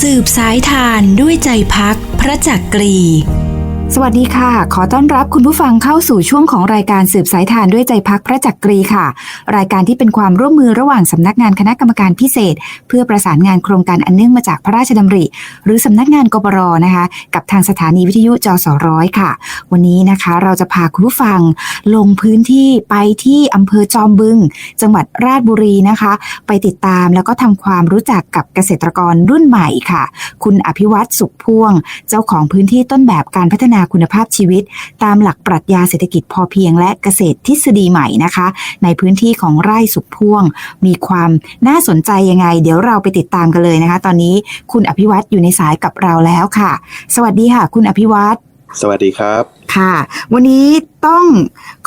สืบสายทานด้วยใจพักพระจักกรี สวัสดีค่ะ ขอต้อนรับคุณผู้ฟังเข้าสู่ช่วงของรายการสืบสายทานด้วยใจพักพระจักกรีค่ะ รายการที่เป็นความร่วมมือระหว่างสำนักงานคณะกรรมการพิเศษ เพื่อประสานงานโครงการอันเนื่องมาจากพระราชดำริ หรือสำนักงานกปรนะคะ กับทางสถานีวิทยุจสร้อยค่ะ วันนี้นะคะเราจะพาคุณผู้ฟังลงพื้นที่ไปที่อำเภอจอมบึง จังหวัดราชบุรีนะคะ ไปติดตามแล้วก็ทำความรู้จักกับเกษตรกรรุ่นใหม่ค่ะ คุณอภิวัตสุขพ่วง เจ้าของพื้นที่ต้นแบบการพัฒนาคุณภาพชีวิต ตามหลักปรัชญาเศรษฐกิจพอเพียงและเกษตรทฤษฎีใหม่นะคะ ในพื้นที่ของไร่สุขพ่วง มีความน่าสนใจยังไง เดี๋ยวเราไปติดตามกันเลยนะคะ ตอนนี้คุณอภิวัตอยู่ในสายกับเราแล้วค่ะ สวัสดีค่ะ คุณอภิวัตร สวัสดีครับ ค่ะ วันนี้ต้อง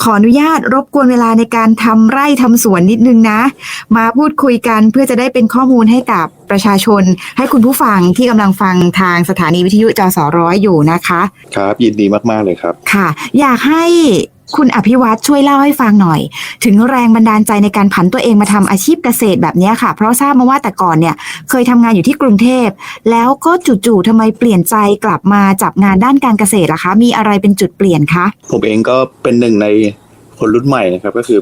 ขออนุญาตรบกวนเวลาในการทำไร่ทำสวนนิดนึงนะ มาพูดคุยกันเพื่อจะได้เป็นข้อมูลให้กับประชาชน ให้คุณผู้ฟังที่กำลังฟังทางสถานีวิทยุจสร้อยอยู่นะคะ ครับ ยินดีมาก ๆ เลยครับ ค่ะ อยากให้ คุณอภิวัตช่วยเล่าให้ฟังหน่อย ถึงแรงบันดาลใจในการผันตัวเองมาทำอาชีพเกษตรแบบนี้ค่ะ เพราะทราบมาว่าแต่ก่อนเนี่ยเคยทำงานอยู่ที่กรุงเทพ แล้วก็จู่ๆทำไมเปลี่ยนใจกลับมาจับงานด้านการเกษตรล่ะคะ มีอะไรเป็นจุดเปลี่ยนคะ ผมเองก็เป็นหนึ่งในคนรุ่นใหม่นะครับ ก็คือ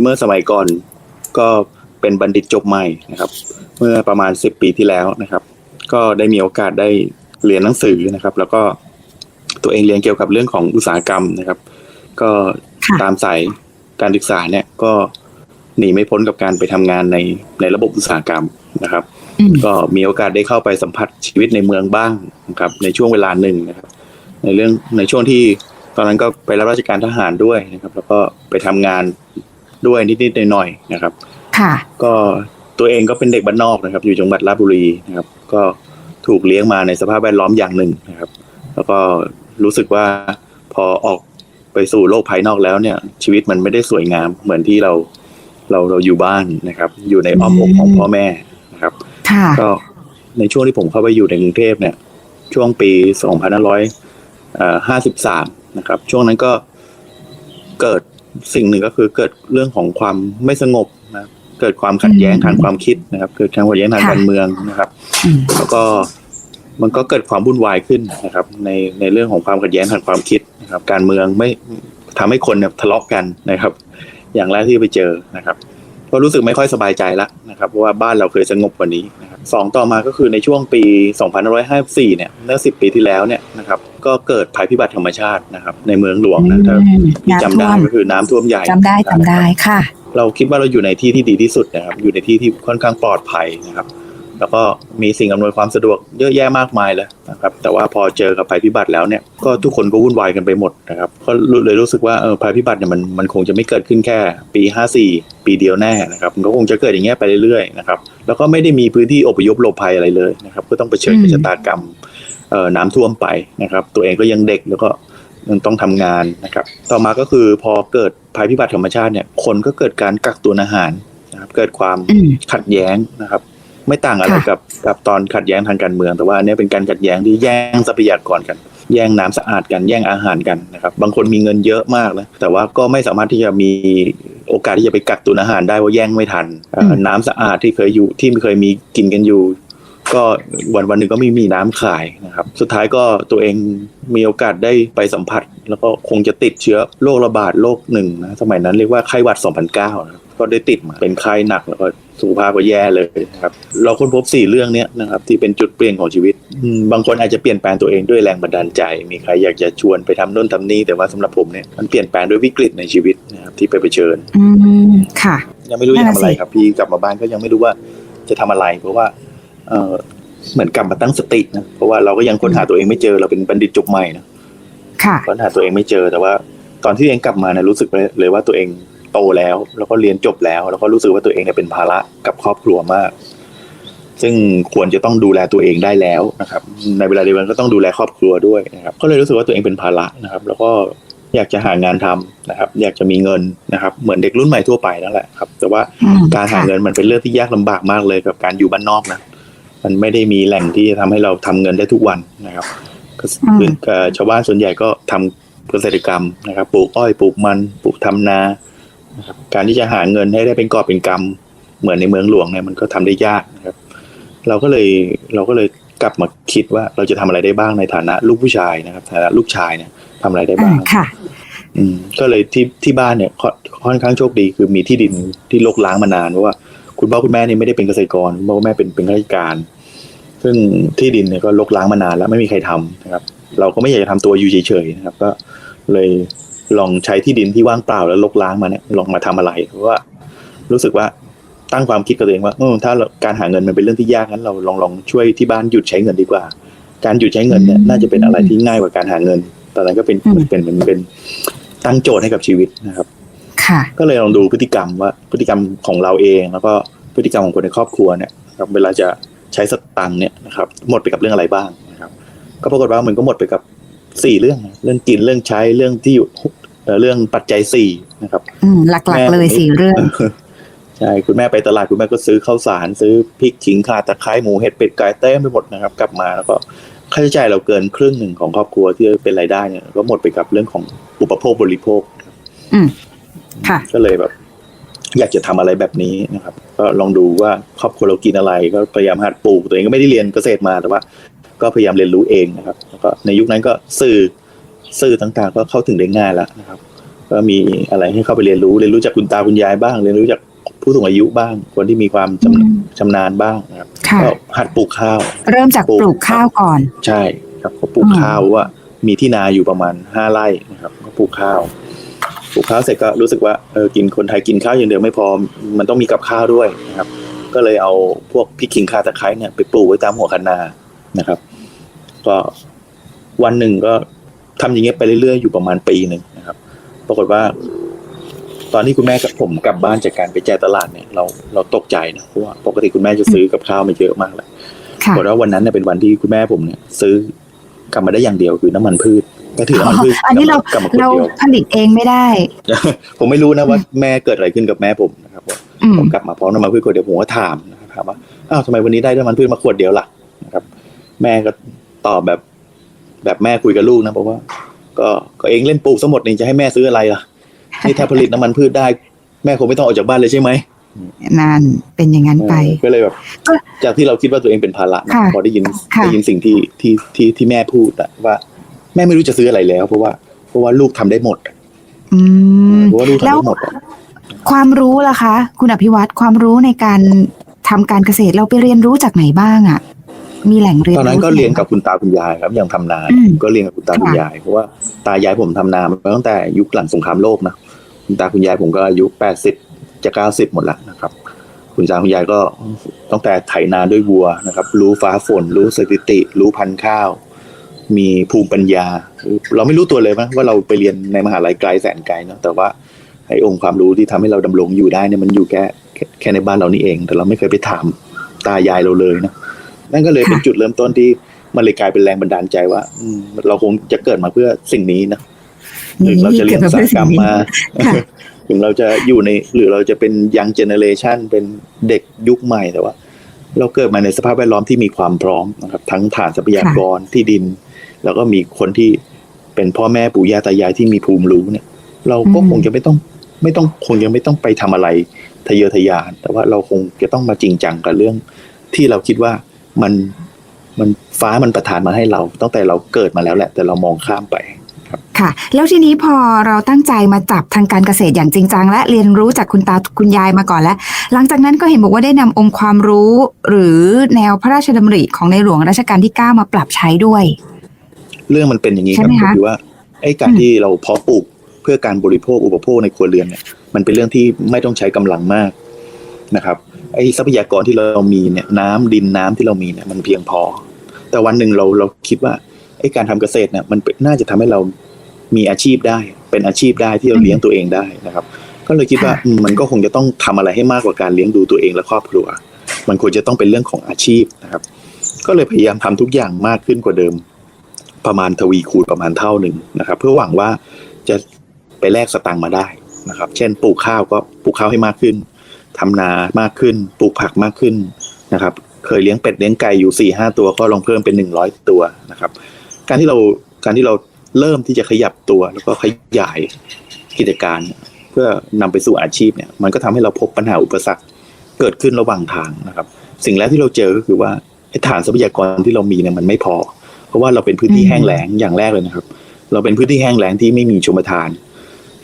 เมื่อสมัยก่อนก็เป็นบัณฑิตจบใหม่นะครับ เมื่อประมาณ 10 ปีที่แล้วนะครับ ก็ได้มีโอกาสได้เรียนหนังสือนะครับ แล้วก็ตัวเองเรียนเกี่ยวกับเรื่องของอุตสาหกรรมนะครับ ก็ค่ะ ตามสายการศึกษาเนี่ยก็หนีไม่พ้นกับการไปทำงานในในระบบอุตสาหกรรมนะครับ อืม ก็มีโอกาสได้เข้าไปสัมผัสชีวิตในเมืองบ้างนะครับในช่วงเวลาหนึ่งนะครับ ในเรื่องในช่วงที่ตอนนั้นก็ไปรับราชการทหารด้วยนะครับ แล้วก็ไปทำงานด้วยนิดๆหน่อยๆนะครับ ค่ะ ก็ตัวเองก็เป็นเด็กบ้านนอกนะครับ อยู่จังหวัดราชบุรีนะครับ ก็ถูกเลี้ยงมาในสภาพแวดล้อมอย่างหนึ่งนะครับ แล้วก็รู้สึกว่าพอออก ไปสู่โลกภายนอกแล้วเนี่ย ชีวิตมันไม่ได้สวยงามเหมือนที่เราเราเราอยู่บ้านนะครับ อยู่ในอ้อมอกของพ่อแม่นะครับค่ะก็ในช่วงที่ผมเข้าไปอยู่ในกรุงเทพเนี่ย ช่วงปี2553นะครับ ช่วงนั้นก็เกิดสิ่งหนึ่งก็คือเกิดเรื่องของความไม่สงบนะเกิดความขัดแย้งอืมทางความคิดนะครับ เกิดความขัดแย้งทางค่ะการเมืองนะครับอืมแล้วก็มันก็เกิดความวุ่นวายขึ้นนะครับ ในในเรื่องของความขัดแย้งทางความคิด นะครับ การเมืองไม่ทำให้คนเนี่ยทะเลาะกันนะครับ อย่างแรกที่ไปเจอนะครับ ก็รู้สึกไม่ค่อยสบายใจละนะครับเพราะว่าบ้านเราเคยสงบกว่านี้นะครับสองต่อมาก็คือในช่วงปี2554เนี่ยเมื่อ10 ปีที่แล้วเนี่ยนะครับ ก็เกิดภัยพิบัติธรรมชาตินะครับ ในเมืองหลวงนะถ้าอืมที่จำได้น้ำท่วมก็คือน้ำท่วมใหญ่จำได้จำได้ค่ะ เราคิดว่าเราอยู่ในที่ที่ดีที่สุดนะครับ อยู่ในที่ที่ค่อนข้างปลอดภัยนะครับ แล้วก็มีสิ่งอำนวยความสะดวกเยอะแยะมากมายเลยนะครับแต่ว่าพอเจอกับภัยพิบัติแล้วเนี่ยก็ทุกคนก็วุ่นวายกันไปหมดนะครับก็เลยรู้สึกว่าเออภัยพิบัติเนี่ยมันมันคงจะไม่เกิดขึ้นแค่ปี 54 ปีเดียวแน่นะครับมันก็คงจะเกิดอย่างเงี้ยไปเรื่อยๆนะครับแล้วก็ไม่ได้มีพื้นที่อพยพหลบภัยอะไรเลยนะครับก็ต้องเผชิญกับอืมชะตากรรมเอ่อน้ำท่วมไปนะครับตัวเองก็ยังเด็กแล้วก็ยังต้องทำงานนะครับต่อมาก็คือพอเกิดภัยพิบัติธรรมชาติเนี่ยคนก็เกิดการกักตุนอาหารนะครับเกิดความอืมขัดแย้งนะครับ ไม่ต่างอะไรค่ะกับกับตอนขัดแย้งทางการเมือง แต่ว่าอันเนี้ยเป็นการขัดแย้งที่แย่งทรัพยากรกัน แย่งน้ำสะอาดกันแย่งอาหารกันนะครับบางคนมีเงินเยอะมากนะแต่ว่าก็ไม่สามารถที่จะมีโอกาสที่จะไปกักตุนอาหารได้ว่าะแย่งไม่ทันเอ่ออมน้ำสะอาดที่เคยอยู่ที่เคยมีกินกันอยู่ ก็วันวันหนึ่งก็ไม่มีน้ำขายนะครับ สุดท้ายก็ตัวเองมีโอกาสได้ไปสัมผัส แล้วก็คงจะติดเชื้อโรคระบาดโรคหนึ่งนะสมัยนั้นเรียกว่าไข้หวัด 2009นะครับก็ได้ติดมาเป็นไข้หนักแล้วก็ สุขภาพก็แย่เลยนะครับ เราค้นพบสี่เรื่องเนี้ยนะครับ ที่เป็นจุดเปลี่ยนของชีวิตอืมบางคนอาจจะเปลี่ยนแปลงตัวเองด้วยแรงบันดาลใจ มีใครอยากจะชวนไปทำโน่นทำนี่แต่ว่าสำหรับผมเนี่ยมันเปลี่ยนแปลงด้วยวิกฤตในชีวิตนะครับที่ไปเผชิญอืมค่ะ ยังไม่รู้จะทำอะไรนั่นน่ะสิครับ พี่กลับมาบ้านก็ยังไม่รู้ว่าจะทำอะไร เพราะว่าเออเหมือนกลับมาตั้งสตินะเพราะว่าเราก็ยังค้นหาตัวเองไม่เจอเราเป็นบัณฑิตจบใหม่นะค่ะค้นหาตัวเองไม่เจอแต่ว่า ตอนที่เองกลับมาเนี่ยรู้สึกเลยเลยว่าตัวเองโตแล้ว แล้วก็เรียนจบแล้ว แล้วก็รู้สึกว่าตัวเองเนี่ยเป็นภาระกับครอบครัวมาก ซึ่งควรจะต้องดูแลตัวเองได้แล้วนะครับ ในเวลาเดียวกันก็ต้องดูแลครอบครัวด้วยนะครับ ก็เลยรู้สึกว่าตัวเองเป็นภาระนะครับ แล้วก็อยากจะหางานทำนะครับ อยากจะมีเงินนะครับ เหมือนเด็กรุ่นใหม่ทั่วไปนั่นแหละครับ แต่ว่าอืมการหาค่ะเงินมันเป็นเรื่องที่ยากลำบากมากเลยกับการอยู่บ้านนอกนะมันไม่ได้มีแหล่งที่จะทำให้เราทำเงินได้ทุกวันนะครับก็อืมคือเอ่อชาวบ้านส่วนใหญ่ก็ทำ เกษตรกรรมนะครับ ปลูกอ้อยปลูกมันปลูกทำนานะครับการที่จะหาเงินให้ได้เป็นกอบเป็นกำเหมือนในเมืองหลวงเนี่ยมันก็ทำได้ยากนะครับ เราก็เลยเราก็เลยกลับมาคิดว่าเราจะทำอะไรได้บ้างในฐานะลูกผู้ชายนะครับฐานะลูกชายเนี่ยทำอะไรได้อ่าบ้างค่ะ อืมก็เลยที่ที่บ้านเนี่ยค่อนค่อนข้างโชคดีคือมีที่ดินที่รกร้างมานานเพราะว่าคุณพ่อคุณแม่เนี่ยไม่ได้เป็นเกษตรกรคุณพ่อคุณแม่เป็นเป็นข้าราชการ ซึ่งที่ดินเนี่ยก็รกร้างมานานแล้วไม่มีใครทำนะครับ เราก็ไม่อยากจะทำตัวอยู่เฉยๆนะครับ ก็ เลยลองใช้ที่ดินที่ว่างเปล่าแล้วรกร้างมาเนี่ยลองมาทำอะไรเพราะว่า รู้สึกว่าตั้งความคิดกับตัวเองว่าเออถ้าเราการหาเงินมันเป็นเรื่องที่ยากงั้นเราลองลองช่วยที่บ้านหยุดใช้เงินดีกว่า การหยุดใช้เงินเนี่ยอืมน่าจะเป็นอะไรที่ง่ายกว่าการหาเงิน ตอนนั้นก็เป็นอืมเป็นเป็นเป็นตั้งโจทย์ให้กับชีวิตนะครับ ค่ะ ก็เลยลองดูพฤติกรรมว่าพฤติกรรมของเราเอง แล้วก็พฤติกรรมของคนในครอบครัวเนี่ยครับเวลาจะใช้สตังค์เนี่ยนะครับหมดไปกับเรื่องอะไรบ้างนะครับ ก็ปรากฏว่ามันก็หมดไปกับ สี่เรื่องนะเรื่องกินเรื่องใช้เรื่องที่อยู่เอ่อเรื่องปัจจัยสี่นะครับอืมหลักๆเลยสี่เรื่องใช่คุณแม่ไปตลาดคุณแม่ก็ซื้อข้าวสาร ซื้อพริกขิงข่าตะไคร้หมูเห็ดเป็ดไก่เต้มไปหมดนะครับ กลับมาแล้วก็ค่าใช้จ่ายเราเกินครึ่งหนึ่งของครอบครัวที่เป็นรายได้เนี่ยก็หมดไปกับเรื่องของอุปโภคบริโภคอืมค่ะ ก็เลยแบบ อยากจะทำอะไรแบบนี้นะครับ ก็ลองดูว่าครอบครัวเรากินอะไร ก็พยายามหัดปลูกตัวเองก็ไม่ได้เรียนเกษตรมาแต่ว่า ก็พยายามเรียนรู้เองนะครับแล้วก็ในยุคนั้นก็สื่อสื่อต่างๆ ก็เข้าถึงได้ง่ายแล้วนะครับ ก็มีอะไรให้เข้าไปเรียนรู้เรียนรู้จากคุณตาคุณยายบ้าง เรียนรู้จากผู้สูงอายุบ้าง คนที่มีความชำอืมชำนาญบ้างนะครับค่ะก็หัดปลูกข้าว เริ่มจากปลูกปลูกข้าวก่อน ใช่ครับก็ปลูกอืมข้าวว่ามีที่นาอยู่ประมาณห้าไร่นะครับก็ปลูกข้าวปลูกข้าวเสร็จก็รู้สึกว่าเออกินคนไทยกินข้าวอย่างเดียวไม่พอมันต้องมีกับข้าวด้วยนะครับ ก็เลยเอาพวกพริกขิงข่าตะไคร้เนี่ยไปปลูกไว้ตามหัวคะนา นะครับ ก็วันหนึ่งก็ทำอย่างเงี้ยไปเรื่อยๆอยู่ประมาณปีหนึ่งนะครับ ปรากฏว่า ตอนที่คุณแม่กับผมกลับบ้านจากการไปแจกตลาดเนี่ยเราเราตกใจนะเพราะว่าปกติคุณแม่จะซื้อกับข้าวมาเยอะมากเลยค่ะบอกว่าวันนั้นเนี่ยเป็นวันที่คุณแม่ผมเนี่ย ซื้อกลับมาได้อย่างเดียวคือน้ำมันพืชก็ถือน้ำมันพืชอันนี้เรากลับมาคนเราเดียวผลิตเองไม่ได้ ผมไม่รู้นะว่าแม่เกิดอะไรขึ้นกับแม่ผมนะครับว่าอืมผมกลับมาพร้อมน้ำมันพืชขวดเดียวผมก็ถามนะครับถามว่าอ้าวทำไมวันนี้ได้น้ำมันพืชมาขวดเดียวล่ะนะครับ แม่ก็ตอบแบบ แบบแม่คุยกับลูกนะบอกว่า ก็ก็เองเล่นปลูกสมดนี่จะให้แม่ซื้ออะไรล่ะนี่ถ้าผลิตน้ำมันพืชได้ แม่คงไม่ต้องออกจากบ้านเลยใช่ไหมนั่นเป็นอย่างนั้นไปเออก็เลยแบบก็จากที่เราคิดว่าตัวเองเป็นภาระนะค่ะพอได้ยินค่ะได้ยินสิ่งที่ที่ที่ที่แม่พูดอะว่า แม่ไม่รู้จะซื้ออะไรแล้ว เพราะว่าเพราะว่าลูกทำได้หมด อืมเพราะว่าลูกทำแล้วได้หมดอะความรู้ล่ะคะ คุณอภิวัตรความรู้ในการทำการเกษตรเราไปเรียนรู้จากไหนบ้างอะ มีแหล่งเรียนตอนรู้นั้นก็ที่ไหเรียนกับคุณตาคุณยายครับยังทำนาอืมก็เรียนกับคุณตาคุณค่ะยายเพราะว่าตายายผมทำนามาตั้งแต่ยุคหลังสงครามโลกนะคุณตาคุณยายผมก็อายุแปดสิบจะเก้าสิบหมดแล้วนะครับ คุณตาคุณยายก็ตั้งแต่ไถนาด้วยวัวนะครับ รู้ฟ้าฝน รู้สถิติ รู้พันธุ์ข้าว มีภูมิปัญญา เราไม่รู้ตัวเลยว่าว่าเราไปเรียนในมหาลัยไกลแสนไกลเนาะแต่ว่าไอ้องค์ความรู้ที่ทำให้เราดำรงอยู่ได้เนี่ยมันอยู่แค่แค่แค่ในบ้านเรานี่เอง แต่เราไม่เคยไปถามตายายเราเลยนะ นั่นก็เลยเป็นจุดเริ่มต้นที่มันเลยกลายเป็นแรงบันดาลใจว่าอืมเราคงจะเกิดมาเพื่อสิ่งนี้นะถึงเราจะเรียนอุตสาหกรรมมาค่ะถึงเราจะอยู่ในหรือเราจะเป็นยังเจเนเรชันเป็นเด็กยุคใหม่แต่ว่า เราเกิดมาในสภาพแวดล้อมที่มีความพร้อมนะครับ ทั้งฐานทรัพยากรที่ดิน แล้วก็มีคนที่เป็นพ่อแม่ปู่ย่าตายายที่มีภูมิรู้เนี่ย เราก็อืมคงจะไม่ต้องไม่ต้องคงยังไม่ต้องไปทำอะไรทะเยอทะยาน แต่ว่าเราคงจะต้องมาจริงจังกับเรื่อง ที่เราคิดว่า มันมันฟ้ามันประทานมาให้เราตั้งแต่เราเกิดมาแล้วแหละ แต่เรามองข้ามไปค่ะ แล้วทีนี้พอเราตั้งใจมาจับทางการเกษตรอย่างจริงจังและเรียนรู้จากคุณตาคุณยายมาก่อนแล้ว หลังจากนั้นก็เห็นบอกว่าได้นำองค์ความรู้ หรือแนวพระราชดำริของในหลวงรัชกาลที่ 9 มาปรับใช้ด้วย เรื่องมันเป็นอย่างนี้คใช่รับไหมก็คะคือว่าไอ้การอืมที่เราเพาะปลูกเพื่อการบริโภคอุปโภคในครัวเรือนเนี่ยมันเป็นเรื่องที่ไม่ต้องใช้กำลังมากนะครับ ไอ้ทรัพยากรที่เรามีเนี่ยน้ำดินน้ำที่เรามีเนี่ยมันเพียงพอ แต่วันหนึ่งเราเราคิดว่าไอ้การทำเกษตรเนี่ยมันน่าจะทำให้เรามีอาชีพได้ เป็นอาชีพได้ที่เราเลี้ยงตัวเองได้นะครับ ก็เลยคิดว่ามมันก็คงจะต้องทำอะไรให้มากกว่าการเลี้ยงดูตัวเองและครอบครัว มันควรจะต้องเป็นเรื่องของอาชีพนะครับ ก็เลยพยายามทำทุกอย่างมากขึ้นกว่าเดิม ประมาณทวีคูณประมาณเท่าหนึ่งนะครับ เพื่อหวังว่าจะไปแลกสตังค์มาได้นะครับ เช่นปลูกข้าวก็ปลูกข้าวให้มากขึ้น ทำนามากขึ้น ปลูกผักมากขึ้นนะครับ เคยเลี้ยงเป็ดเลี้ยงไก่อยู่สี่ห้าตัวก็ลองเพิ่มเป็นหนึ่งร้อยตัวนะครับ การที่เราการที่เราเริ่มที่จะขยับตัวแล้วก็ขยายกิจการ เพื่อนำไปสู่อาชีพเนี่ย มันก็ทำให้เราพบปัญหาอุปสรรคเกิดขึ้นระหว่างทางนะครับ สิ่งแรกที่เราเจอก็คือว่าไอ้ฐานทรัพยากรที่เรามีเนี่ยมันไม่พอ เพราะว่าเราเป็นพื้นที่อืมแห้งแล้งอย่างแรกเลยนะครับ เราเป็นพื้นที่แห้งแล้งที่ไม่มีชมทาน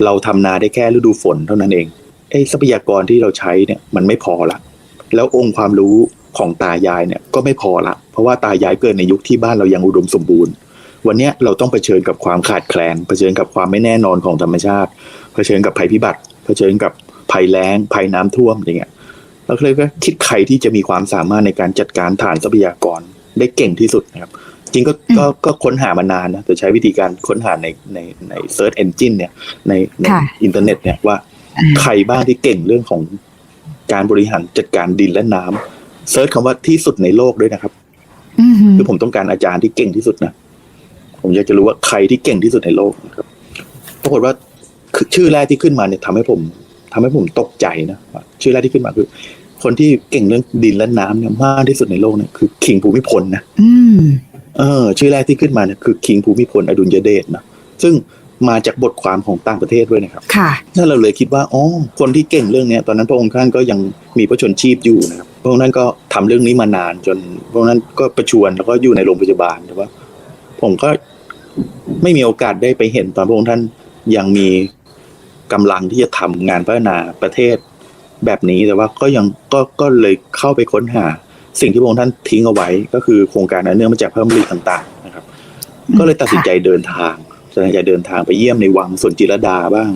เราทำนาได้แค่ฤดูฝนเท่านั้นเอง ไอ้ทรัพยากรที่เราใช้เนี่ยมันไม่พอละ แล้วองค์ความรู้ของตายายเนี่ยก็ไม่พอละ เพราะว่าตายายเกิดในยุคที่บ้านเรายังอุดมสมบูรณ์ วันเนี้ยเราต้องเผชิญกับความขาดแคลน เผชิญกับความไม่แน่นอนของธรรมชาติ เผชิญกับภัยพิบัติ เผชิญกับภัยแล้ง ภัยน้ำท่วมอย่างเงี้ยเราก็เลยก็คิดใครที่จะมีความสามารถในการจัดการฐานทรัพยากรได้เก่งที่สุดนะครับ จริงก็ก็ก็ค้นหามานานนะแต่ใช้วิธีการค้นหาในในใน search engine เนี่ยในในค่ะอินเทอร์เน็ตเนี่ยว่าอ่า ใครบ้างที่เก่งเรื่องของการบริหารจัดการดินและน้ำเซิร์ชคำว่าที่สุดในโลกด้วยนะครับอือหือคือผมต้องการอาจารย์ที่เก่งที่สุดนะผมอยากจะรู้ว่าใครที่เก่งที่สุดในโลกนะครับปรากฏว่าคือชื่อแรกที่ขึ้นมาเนี่ยทำให้ผมทำให้ผมตกใจนะว่าชื่อแรกที่ขึ้นมาคือ คนที่เก่งเรื่องดินและน้ำเนี่ยมากที่สุดในโลกเนี่ยคือคิงภูมิพลนะอืมเออ ชื่อแรกที่ขึ้นมาเนี่ยคือคิงภูมิพลอดุลยเดชนะซึ่ง มาจากบทความของต่างประเทศด้วยนะครับค่ะนั่นเราเลยคิดว่าอ๋อคนที่เก่งเรื่องเนี้ยตอนนั้นพระองค์ท่านก็ยังมีพระชนชีพอยู่นะครับพระองค์ท่านก็ทำเรื่องนี้มานานจนพระองค์ท่านก็ประชวรแล้วก็อยู่ในโรงพยาบาลแต่ว่า ผมก็ไม่มีโอกาสได้ไปเห็นตอนพระองค์ท่านยังมีกำลังที่จะทำงานพัฒนาประเทศแบบนี้แต่ว่าก็ยังก็ก็เลยเข้าไปค้นหา สิ่งที่พระองค์ท่านทิ้งเอาไว้ ก็คือโครงการอันเนื่องมาจากพระมริต่าง ๆ นะครับ ก็เลยตัดสินใจเดินทาง ตัดสินใจเดินทางไปเยี่ยมในวังสวนจิรดาบ้าง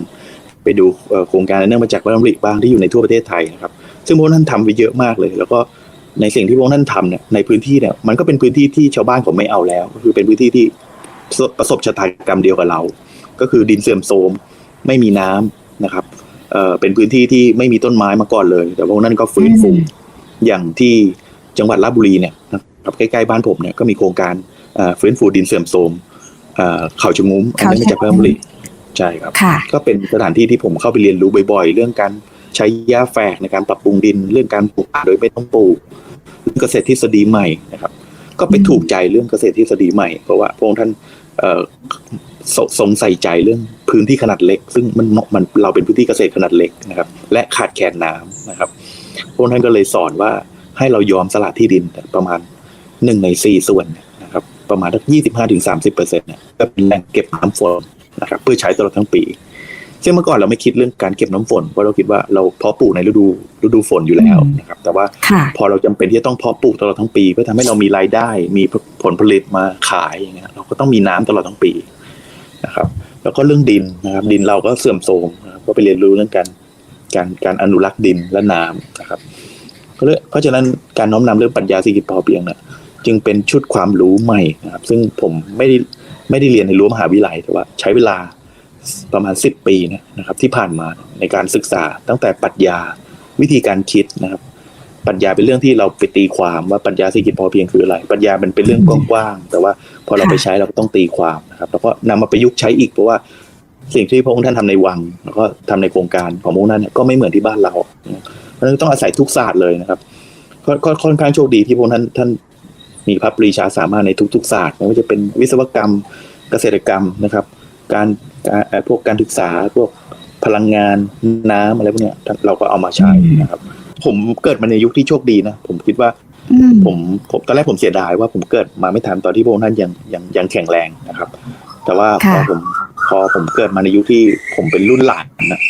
ไปดูเอ่อโครงการอันเนื่องมาจากพระดำริบ้างที่อยู่ในทั่วประเทศไทยนะครับ ซึ่งพวกท่านทำไปเยอะมากเลย แล้วก็ในสิ่งที่พวกท่านทำเนี่ยในพื้นที่เนี่ยมันก็เป็นพื้นที่ที่ชาวบ้านเขาไม่เอาแล้ว ก็คือเป็นพื้นที่ที่ประสบชะตากรรมเดียวกับเรา ก็คือดินเสื่อมโทรมไม่มีน้ำนะครับเอ่อเป็นพื้นที่ที่ไม่มีต้นไม้มาก่อนเลย แต่พวกนั้นก็ฟื้นฟูอืมอย่างที่จังหวัดราชบุรีเนี่ยนะครับใกล้ๆบ้านผมเนี่ยก็มีโครงการเอ่อฟื้นฟูดินเสื่อมโทรม เอ่อเขาชะงุ้มอันนั้นมาจากพระดำริใช่ครับค่ะก็เป็นสถานที่ที่ผมเข้าไปเรียนรู้บ่อย ๆ เรื่องการใช้หญ้าแฝกในการปรับปรุงดิน เรื่องการปลูกป่าโดยไม่ต้องปลูกเรื่องเกษตรทฤษฎีใหม่นะครับ ก็ไปถูกใจเรื่องเกษตรทฤษฎีใหม่เพราะว่าพระองค์ท่านเอ่อสทรงใส่ใจเรื่องพื้นที่ขนาดเล็ก ซึ่งมันมันเราเป็นพื้นที่เกษตรขนาดเล็กนะครับ และขาดแคลนน้ำนะครับพระองค์ท่านก็เลยสอนว่าให้เรายอมสละที่ดินประมาณหนึ่งในสี่ส่วนนะครับ ประมาณสักยี่สิบห้าถึงสามสิบเปอร์เซ็นต์เนี่ยก็เป็นแหล่งเก็บน้ำฝนนะครับเพื่อใช้ตลอดทั้งปี ซึ่งเมื่อก่อนเราไม่คิดเรื่องการเก็บน้ำฝนเพราะเราคิดว่าเราเพาะปลูกในฤดูฤดูฝนอยู่แล้วอืมนะครับ แต่ว่าค่ะพอเราจำเป็นที่จะต้องเพาะปลูกตลอดทั้งปี เพื่อทำให้เรามีรายได้มีผลผลิตมาขายอย่างเงี้ยเราก็ต้องมีน้ำตลอดทั้งปีนะครับ แล้วก็เรื่องดินนะครับดินเราก็เสื่อมโทรมนะครับก็ไปเรียนรู้เรื่องการการการอนุรักษ์ดินและน้ำนะครับก็เลยเพราะฉะนั้นการน้อมนำเรื่องปรัชญาเศรษฐกิจพอเพียงเนี่ย จึงเป็นชุดความรู้ใหม่นะครับ ซึ่งผมไม่ได้ไม่ได้เรียนในรั้วมหาวิทยาลัยแต่ว่าใช้เวลาประมาณสิบปีนะครับ ที่ผ่านมาในการศึกษาตั้งแต่ปรัชญาวิธีการคิดนะครับปรัชญาเป็นเรื่องที่เราไปตีความว่าปรัชญาเศรษฐกิจพอเพียงคืออะไรปรัชญามันเป็นเรื่องกว้างๆแต่ว่าพอเราไปใช้เราก็ต้องตีความนะครับ แล้วก็นำมาประยุกต์ใช้อีกเพราะว่าสิ่งที่พระองค์ท่านทำในวัง แล้วก็ทำในโครงการของพระองค์ท่านเนี่ยก็ไม่เหมือนที่บ้านเรา เพราะฉะนั้นต้องอาศัยทุกศาสตร์เลยนะครับก็ก็ค่อนข้างโชคดีที่พระองค์ท่านท่าน มีพระปรีชาสามารถในทุก ๆ ศาสตร์ไม่ว่าจะเป็นวิศวกรรมเกษตรกรรมนะครับ การการเอ่อพวกการศึกษาพวกพลังงานน้ำอะไรพวกเนี้ยเราก็เอามาใช้นะครับ ผมเกิดมาในยุคที่โชคดีนะผมคิดว่าอืมผมผมตอนแรกผมเสียดายว่าผมเกิดมาไม่ทันตอนที่พระองค์ท่านยังยังยังแข็งแรงนะครับ แต่ว่าพอค่ะผมพอผมเกิดมาในยุคที่ผมเป็นรุ่นหลานนะ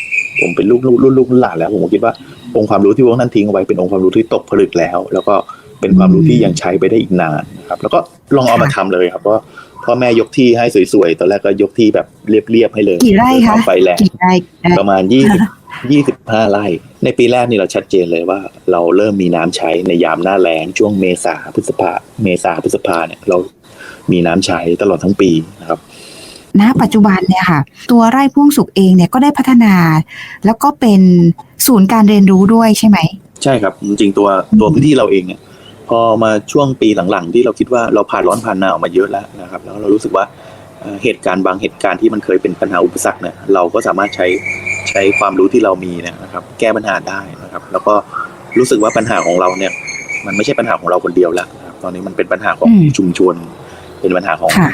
ผมเป็นลูกรุ่นรุ่นลูกรุ่นหลานแล้ว ผมก็คิดว่าองค์ความรู้ที่พระองค์ท่านทิ้งเอาไว้เป็นองค์ความรู้ที่ตกผลึกแล้ว แล้วก็ เป็นความรู้ที่ยังใช้ไปได้อีกนานนะครับ แล้วก็ลองเอามาทำเลยครับเพราะพ่อแม่ยกที่ให้สวยๆ ตอนแรกก็ยกที่แบบเรียบๆให้เลยกี่ไร่คะเพื่อทำไฟแรงกี่ไร่เอ่อประมาณยี่สิบยี่สิบห้าไร่ ในปีแรกนี่เราชัดเจนเลยว่า เราเริ่มมีน้ำใช้ในยามหน้าแล้งช่วงเมษาพฤษภาเมษาพฤษภาเนี่ยเรามีน้ำใช้ตลอดทั้งปีนะครับณปัจจุบันเนี่ยค่ะ ตัวไร่พ่วงสุกเองเนี่ยก็ได้พัฒนา แล้วก็เป็นศูนย์การเรียนรู้ด้วยใช่ไหม ใช่ครับ จริงๆตัวตัวพื้นที่เราเองเนี่ย พอมาช่วงปีหลังๆ ที่เราคิดว่าเราผ่านร้อนผ่านหนาวมาเยอะแล้วนะครับ แล้วเรารู้สึกว่าเอ่อเหตุการณ์บางเหตุการณ์ที่มันเคยเป็นปัญหาอุปสรรคเนี่ยเราก็สามารถใช้ใช้ความรู้ที่เรามีเนยนะครับ แก้ปัญหาได้นะครับ แล้วก็รู้สึกว่าปัญหาของเราเนี่ย มันไม่ใช่ปัญหาของเราคนเดียวแล้วนะครับตอนนี้มันเป็นปัญหาของอืมชุมชน เป็นปัญหาของค่ะ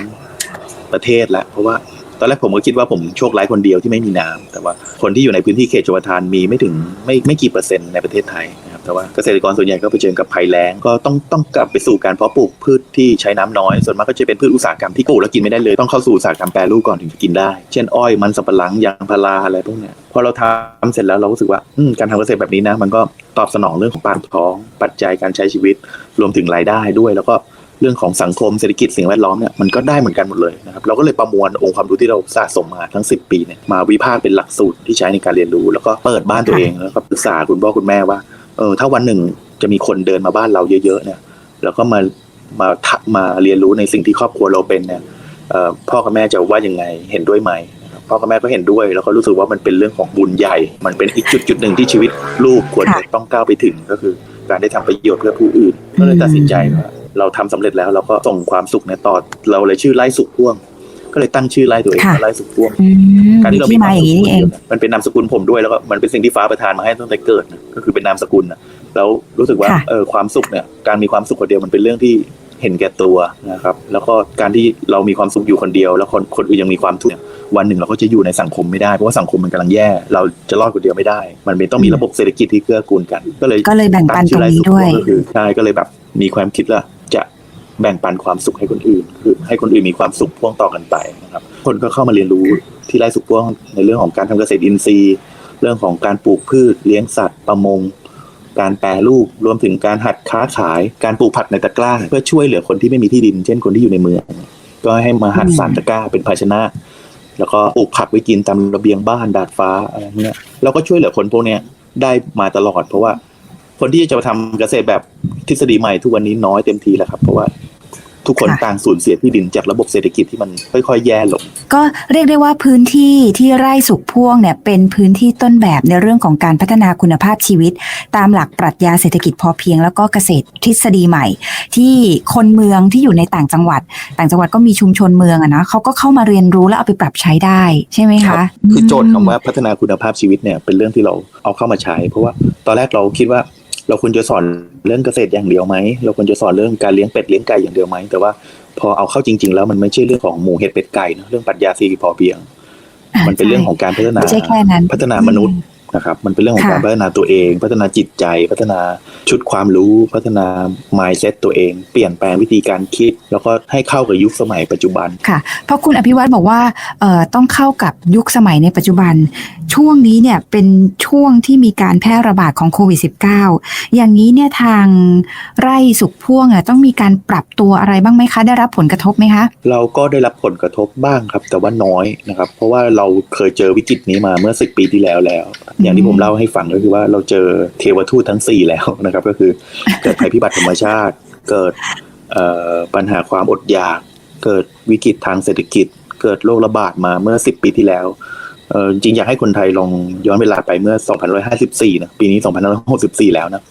ประเทศแล้วเพราะว่าตอนแรกผมก็คิดว่าผมโชคร้ายคนเดียวที่ไม่มีน้ำแต่ว่าคนที่อยู่ในพื้นที่เขตชลประทานมีไม่ถึงไม่ไม่กี่เปอร์เซ็นต์ในประเทศไทยนะครับ แต่ว่าเกษตรกรส่วนใหญ่ก็เผชิญกับภัยแล้งก็ต้องต้องกลับไปสู่การเพาะปลูกพืชที่ใช้น้ำน้อย ส่วนมากก็จะเป็นพืชอุตสาหกรรมที่ปลูกแล้วกินไม่ได้เลยต้องเข้าสู่อุตสาหกรรมแปรรูปก่อนถึงจะกินได้ เช่นอ้อยมันสำปะหลังยางพาราอะไรพวกเนี้ยพอเราทำเสร็จแล้วเรารู้สึกว่าการทำเกษตรแบบนี้นะ มันก็ตอบสนองเรื่องของปากท้อง ปัจจัยการใช้ชีวิตรวมถึงรายได้ด้วย แล้วก็เรื่องของสังคมเศรษฐกิจสิ่งแวดล้อมเนี่ยมันก็ได้เหมือนกันหมดเลยนะครับเราก็เลยประมวลองค์ความรู้ที่เราสะสมมาทั้ง 10 ปีเนี่ยมาวิพากษ์เป็นหลักสูตรที่ใช้ในการเรียนรู้ แล้วก็เปิดบ้านตัวเองแล้วก็ปรึกษาคุณพ่อคุณแม่ว่า เออถ้าวันหนึ่งจะมีคนเดินมาบ้านเราเยอะๆเนี่ย แล้วก็มามาทะมาเรียนรู้ในสิ่งที่ครอบครัวเราเป็นเนี่ยพ่อกับแม่จะว่ายังไงเห็นด้วยไหมพ่อกับแม่ก็เห็นด้วย แล้วก็รู้สึกว่ามันเป็นเรื่องของบุญใหญ่ มันเป็นอีกจุดจุดหนึ่งที่ชีวิตลูกควรจะต้องก้าวไปถึงก็คือ การได้ทำประโยชน์เพื่อผู้อื่นก็เลยตัดสินใจว่าเราทำสำเร็จแล้วเราก็ส่งความสุขเนี่ยต่อเราเลยชื่อไล่สุขพ่วง ก็เลยตั้งชื่อไล่ตัวเองค่ะว่าไล่สุขพ่วงอืมการมีที่เราที่มีมาอย่างนี้นี่เองมันเป็นนามสกุลผมด้วยแล้วก็มันเป็นสิ่งที่ฟ้าประทานมาให้ตั้งแต่เกิดนะก็คือเป็นนามสกุลนะแล้วรู้สึกว่าค่ะเออความสุขเนี่ยการมีความสุขคนเดียวมันเป็นเรื่องที่เห็นแก่ตัวนะครับ แล้วก็การที่เรามีความสุขอยู่คนเดียว แล้วคนคนอื่นยังมีความทุกข์เนี่ยวันหนึ่งเราก็จะอยู่ในสังคมไม่ได้เพราะว่าสังคมมันกำลังแย่ เราจะรอดคนเดียวไม่ได้ มันเป็นต้องมีระบบเศรษฐกิจที่เกื้อกูลกัน ก็เลยก็เลยแบ่งปันตรงนี้ด้วยก็คือใช่ก็เลยแบบมีความคิดว่าจะ แบ่งปันความสุขให้คนอื่น คือให้คนอื่นมีความสุขพ่วงต่อกันไปนะครับ คนก็เข้ามาเรียนรู้ที่ไร่สุขพ่วงในเรื่องของการทำเกษตรอินทรีย์ เรื่องของการปลูกพืช เลี้ยงสัตว์ประมง การแปรรูปรวมถึงการหัดค้าขาย การปลูกผักในตะกร้า เพื่อช่วยเหลือคนที่ไม่มีที่ดิน เช่นคนที่อยู่ในเมืองก็ให้มาหัดสานตะกร้าเป็นภาชนะ แล้วก็ปลูกผักไว้กินตามระเบียงบ้านดาดฟ้าอะไรเนี้ยเราก็ช่วยเหลือคนพวกเนี้ยได้มาตลอดเพราะว่า คนที่จะมาทำเกษตรแบบทฤษฎีใหม่ทุกวันนี้น้อยเต็มทีแล้วครับเพราะว่าทุกคนค่ะต่างสูญเสียที่ดินจากระบบเศรษฐกิจที่มันค่อยๆ แย่ลง ก็เรียกได้ว่าพื้นที่ที่ไร่สุขพ่วงเนี่ยเป็นพื้นที่ต้นแบบในเรื่องของการพัฒนาคุณภาพชีวิต ตามหลักปรัชญาเศรษฐกิจพอเพียง แล้วก็เกษตรทฤษฎีใหม่ ที่คนเมืองที่อยู่ในต่างจังหวัด ต่างจังหวัดก็มีชุมชนเมืองอะนะเขาก็เข้ามาเรียนรู้แล้วเอาไปปรับใช้ได้ใช่ไหมครัคะบคือโจทย์คำว่าพัฒนาคุณภาพชีวิตเนี่ยเป็นเรื่องที่เราเอาเข้ามาใช้ เพราะว่าตอนแรกเราคิดว่า เราควรจะสอนเรื่องเกษตรอย่างเดียวไหมเราควรจะสอนเรื่องการเลี้ยงเป็ดเลี้ยงไก่อย่างเดียวไหมแต่ว่าพอเอาเข้าจริง ๆ แล้วมันไม่ใช่เรื่องของหมูเห็ดเป็ดไก่นะเรื่องปรัชญาเศรษฐกิจพอเพียงอ่ามันเป็นเรื่องของการพัฒนาไม่ใช่แค่นั้นพัฒนามนุษย์ นะครับ มันเป็นเรื่องของค่ะการพัฒนาตัวเอง พัฒนาจิตใจ พัฒนาชุดความรู้ พัฒนา mindset ตัวเอง เปลี่ยนแปลงวิธีการคิด แล้วก็ให้เข้ากับยุคสมัยปัจจุบัน ค่ะ เพราะคุณอภิวัตบอกว่าเอ่อต้องเข้ากับยุคสมัยในปัจจุบัน ช่วงนี้เนี่ยเป็นช่วงที่มีการแพร่ระบาดของโควิด -19 อย่างนี้เนี่ยทางไร่สุขพ่วงอะต้องมีการปรับตัวอะไรบ้างไหมคะ ได้รับผลกระทบไหมคะ เราก็ได้รับผลกระทบบ้างครับ แต่ว่าน้อยนะครับ เพราะว่าเราเคยเจอวิกฤตนี้มาเมื่อสิปีที่แล้วแล้วอย่างที่ผมเล่าให้ฟังก็คือว่าเราเจอเทวทูตทั้ง4แล้วนะครับ ก็คือเกิดภัยพิบัติธรรมชาติ เกิดเอ่อปัญหาความอดอยาก เกิดวิกฤตทางเศรษฐกิจ เกิดโรคระบาดมาเมื่อ10ปีที่แล้วเออจริงๆอยากให้คนไทยลองย้อนเวลาไปเมื่อ 2554 นะปีนี้ 2564 แล้วนะ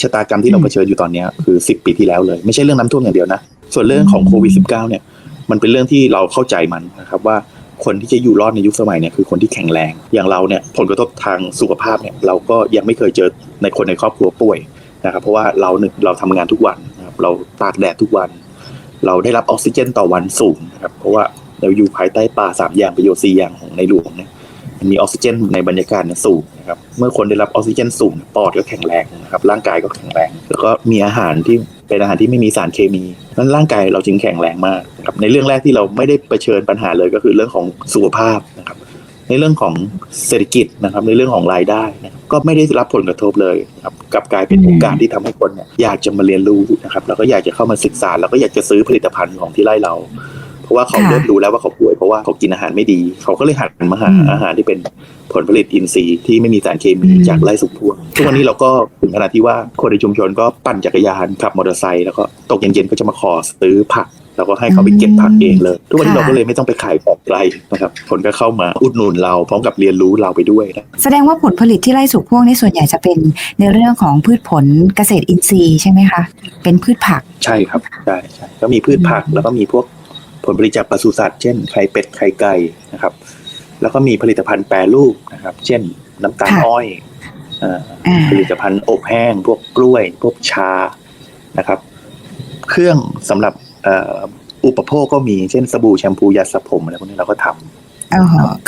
ชะตากรรมที่เราเผชิญอยู่ตอนเนี้ยคือ 10 ปีที่แล้วเลย ไม่ใช่เรื่องน้ำท่วมอย่างเดียวนะ ส่วนเรื่องของโควิด -19 เนี่ยมันเป็นเรื่องที่เราเข้าใจมันนะครับว่า คนที่จะอยู่รอดในยุคสมัยเนี่ยคือคนที่แข็งแรง อย่างเราเนี่ยผลกระทบทางสุขภาพเนี่ยเราก็ยังไม่เคยเจอในคนในครอบครัวป่วยนะครับเพราะว่าเราหนึ่งเราทำงานทุกวันนะครับเราตากแดดทุกวัน เราได้รับออกซิเจนต่อวันสูงนะครับเพราะว่าเราอยู่ภายใต้ป่าสามอย่างประโยชน์สี่อย่างของในหลวงเนี่ย มีออกซิเจนในบรรยากาศเนี่ยสูงนะครับเมื่อคนได้รับออกซิเจนสูงปอดก็แข็งแรงนะครับร่างกายก็แข็งแรง แล้วก็มีอาหารที่เป็นอาหารที่ไม่มีสารเคมีนั้นร่างกายเราจึงแข็งแรงมากนะครับในเรื่องแรกที่เราไม่ได้เผชิญปัญหาเลยก็คือเรื่องของสุขภาพนะครับในเรื่องของเศรษฐกิจนะครับในเรื่องของรายได้นะครับก็ไม่ได้รับผลกระทบเลยนะครับกลับกลายเป็นโอกาสที่ทำให้คนเนี่ยอยากจะมาเรียนรู้นะครับแล้วก็อยากจะเข้ามาศึกษาแล้วก็อยากจะซื้อผลิตภัณฑ์ของที่ไร่เรา เพราะว่าเขาเริ่มรู้แล้วว่าเขาป่วยเพราะว่าเขากินอาหารไม่ดี เขาก็เลยหันมาหาอาหารที่เป็นผลผลิตอินทรีย์ที่ไม่มีสารเคมีจากไร่สุขพ่วงทุกวันนี้เราก็ถึงขนาดที่ว่าคนในชุมชนก็ปั่นจักรยานขับมอเตอร์ไซค์แล้วก็ตกเย็นๆก็จะมาขอซื้อผักแล้วก็ให้เขาไปเก็บผักเองเลย ทุกวันนี้เราก็เลยไม่ต้องไปขายของไกลนะครับคนก็เข้ามาอุดหนุนเราพร้อมกับเรียนรู้เราไปด้วยนะแสดงว่าผลผลิตที่ไร่สุขพ่วงนี่ส่วนใหญ่จะเป็นในเรื่องของพืชผลเกษตรอินทรีย์ใช่ไหมคะ เป็นพืชผักใช่ครับใช่ใช่ก็มีพืชผักแล้วก็มีพวก ผลผลิตจากปศุสัตว์เช่นไข่เป็ดไข่ไก่นะครับ แล้วก็มีผลิตภัณฑ์แปรรูปนะครับ เช่นน้ำตาลค่ะอ้อยเอ่ออ่าผลิตภัณฑ์อบแห้ง พวกกล้วย พวกชานะครับ เครื่องสำหรับเอ่ออุปโภคก็มีเช่นสบู่แชมพูยาสระผมอะไรพวกนี้เราก็ทำโอ้โห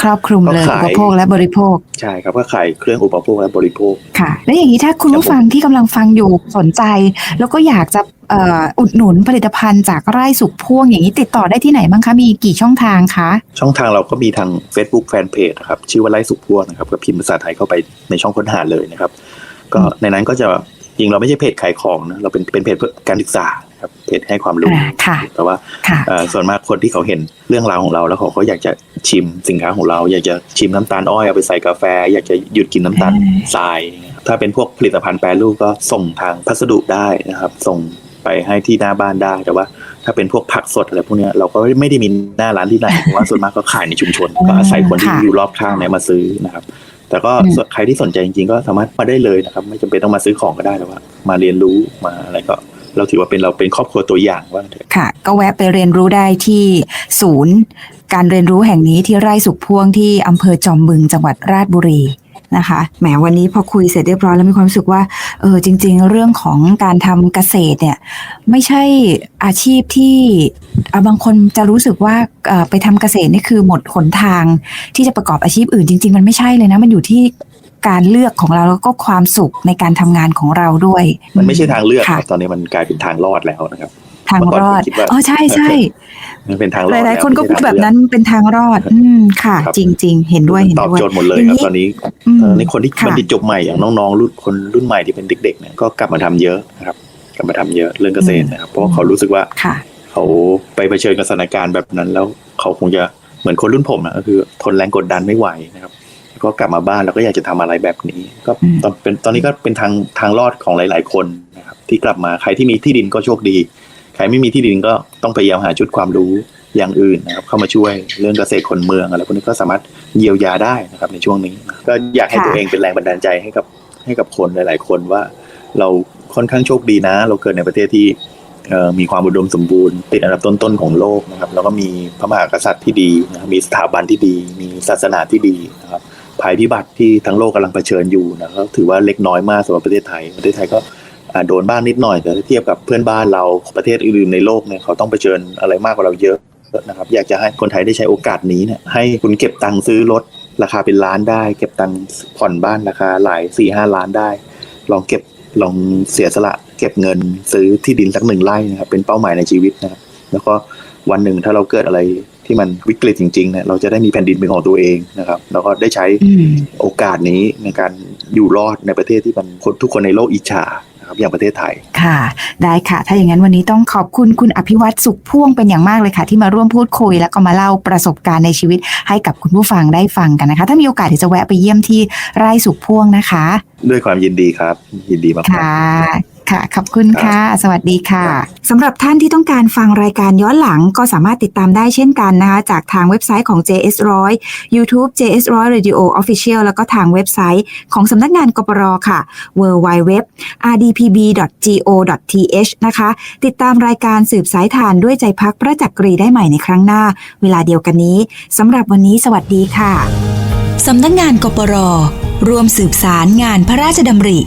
ครอบคลุมเลยก็อุขายปโภคและบริโภค ใช่ครับก็ขายเครื่องอุปโภคและบริโภคค่ะ แล้วอย่างนี้ถ้าคุณผู้ฟังที่กำลังฟังอยู่สนใจ แล้วก็อยากจะเอ่ออุดหนุนผลิตภัณฑ์จากไร่สุขพ่วงอย่างนี้ติดต่อได้ที่ไหนบ้างคะมีกี่ช่องทางคะช่องทางเราก็มีทาง Facebook Fanpage นะครับชื่อว่าไล่สุขพวงนะครับก็พิมพ์ภาษาไทยเข้าไปในช่องค้นหาเลยนะครับ ก็ในนั้นก็จะจริงเราไม่ใช่เพจขายของนะเราเป็นเป็นเพจเพื่อการศึกษา ครับเพจให้ความรู้อ่าค่ะแต่ว่าค่ะเอ่อส่วนมากคนที่เขาเห็นเรื่องราวของเราแล้วเขาก็อยากจะชิมสินค้าของเรา อยากจะชิมน้ำตาลอ้อยเอาไปใส่กาแฟ อยากจะหยุดกินน้ำตาลอืมทรายนะครับถ้าเป็นพวกผลิตภัณฑ์แปรรูปก็ส่งทางพัสดุได้นะครับ ส่งไปให้ที่หน้าบ้านได้แต่ว่า ถ้าเป็นพวกผักสดอะไรพวกเนี้ยเราก็ไม่ได้มีหน้าร้านที่ไหนเพราะว่าส่วนมากก็ขายในชุมชนอ๋อก็อาศัยคนที่ค่ะอยู่รอบข้างเนี่ยมาซื้อนะครับแต่ก็อืมส่วนใครที่สนใจจริงๆ ก็สามารถมาได้เลยนะครับ ไม่จำเป็นต้องมาซื้อของก็ได้แต่ว่า มาเรียนรู้มาอะไรก็ เราถือว่าเป็นเราเป็นครอบครัวตัวอย่างว่าเถอะค่ะ ก็แวะไปเรียนรู้ได้ที่ศูนย์ การเรียนรู้แห่งนี้ที่ไร่สุขพ่วงที่อำเภอจอมบึงจังหวัดราชบุรีนะคะแหมวันนี้พอคุยเสร็จเรียบร้อยแล้วมีความรู้สึกว่าเออจริง ๆ เรื่องของการทำเกษตรเนี่ยไม่ใช่อาชีพที่อะบางคนจะรู้สึกว่าไปทำเกษตรนี่คือหมดหนทางที่จะประกอบอาชีพอื่นจริง ๆ มันไม่ใช่เลยนะมันอยู่ที่ การเลือกของเราแล้วก็ความสุขในการทำงานของเราด้วย มันไม่ใช่ทางเลือกคค่ะรับตอนนี้มันกลายเป็นทางรอดแล้วนะครับทางรอดเมื่อก่อนผมคิดว่าอ๋อใช่ใช่มันเป็นทางรอดหลายแล้วๆคนก็พูดแบบนั้นเป็นทางรอด อืมค่ะครับจริง ๆ เห็นด้วยเห็นตอบด้วยโจทย์หมดเลยอย่างครับนี้ตอนนี้อืมเอ่อในคนที่ค่ะบัณฑิตจบใหม่อย่างน้องๆรุ่นคนรุ่นใหม่ที่เป็นเด็กๆเนี่ยก็กลับมาทำเยอะนะครับ กลับมาทำเยอะเรื่องเกษตรนะครับ เพราะว่าเขารู้สึกว่าค่ะเขาไปเผชิญกับสถานการณ์แบบนั้น แล้วเขาคงจะเหมือนคนรุ่นผมนะก็คือ ทนแรงกดดันไม่ไหวนะครับ ก็กลับมาบ้านแล้วก็อยากจะทำอะไรแบบนี้ ก็อืมตอนเป็นตอนนี้ก็เป็นทางทางรอดของหลาย ๆ คนนะครับที่กลับมาใครที่มีที่ดินก็โชคดี ใครไม่มีที่ดินก็ต้องพยายามหาชุดความรู้อย่างอื่นนะครับเข้ามาช่วยเรื่องเกษตรคนเมืองอะไรพวกนี้ก็สามารถเยียวยาได้นะครับในช่วงนี้ ก็อยากให้ค่ะตัวเองเป็นแรงบันดาลใจให้กับให้กับคนหลาย ๆ คนว่าเราค่อนข้างโชคดีนะ เราเกิดในประเทศที่เอ่อมีความอุดมสมบูรณ์ติดอันดับต้นๆของโลกนะครับแล้วก็มีพระมหากษัตริย์ที่ดีนะครับมีสถาบันที่ดี มีศาสนาที่ดีนะครับ ภัยพิบัติที่ทั้งโลกกำลังเผชิญอยู่นะครับถือว่าเล็กน้อยมากสำหรับประเทศไทย ประเทศไทยก็โดนบ้างนิดหน่อยแต่ถ้าเทียบกับเพื่อนบ้านเราประเทศอื่นในโลกเนี่ยเขาต้องเผชิญอะไรมากกว่าเราเยอะนะครับอยากจะให้คนไทยได้ใช้โอกาสนี้เนี่ยให้คุณเก็บตังค์ซื้อรถราคาเป็นล้านได้ เก็บตังค์ผ่อนบ้านราคาหลายสี่ห้าล้านได้ ลองเก็บลองเสียสละ เก็บเงินซื้อที่ดินสักหนึ่งไร่นะครับเป็นเป้าหมายในชีวิตนะครับแล้วก็วันหนึ่งถ้าเราเกิดอะไร ที่มันวิกฤตจริงๆเนี่ยเราจะได้มีแผ่นดินเป็นของตัวเองนะครับ แล้วก็ได้ใช้อืมโอกาสนี้ในการอยู่รอดในประเทศที่มันคนทุกคนในโลกอิจฉานะครับอย่างประเทศไทย ค่ะ ได้ค่ะ ถ้าอย่างนั้นวันนี้ต้องขอบคุณคุณอภิวัตสุขพ่วงเป็นอย่างมากเลยค่ะ ที่มาร่วมพูดคุย แล้วก็มาเล่าประสบการณ์ในชีวิต ให้กับคุณผู้ฟังได้ฟังกันนะคะ ถ้ามีโอกาสเดี๋ยวจะแวะไปเยี่ยมที่ไร่สุขพ่วงนะคะ ด้วยความยินดีครับ ยินดีมากๆค่ะ ค่ะ ขอบคุณค่ะ สวัสดีค่ะสำหรับท่านที่ต้องการฟังรายการย้อนหลังก็สามารถติดตามได้เช่นกันนะคะ จากทางเว็บไซต์ของ JS100 YouTube JS100 Radio Official แล้วก็ทางเว็บไซต์ของสำนักงานกปรค่ะ www rdpb.go.th นะคะ ติดตามรายการสืบสายทานด้วยใจพักพระจักรีได้ใหม่ในครั้งหน้า เวลาเดียวกันนี้สำหรับวันนี้สวัสดีค่ะสำนักงานกปรร่วมสืบสารงานพระราชดำริ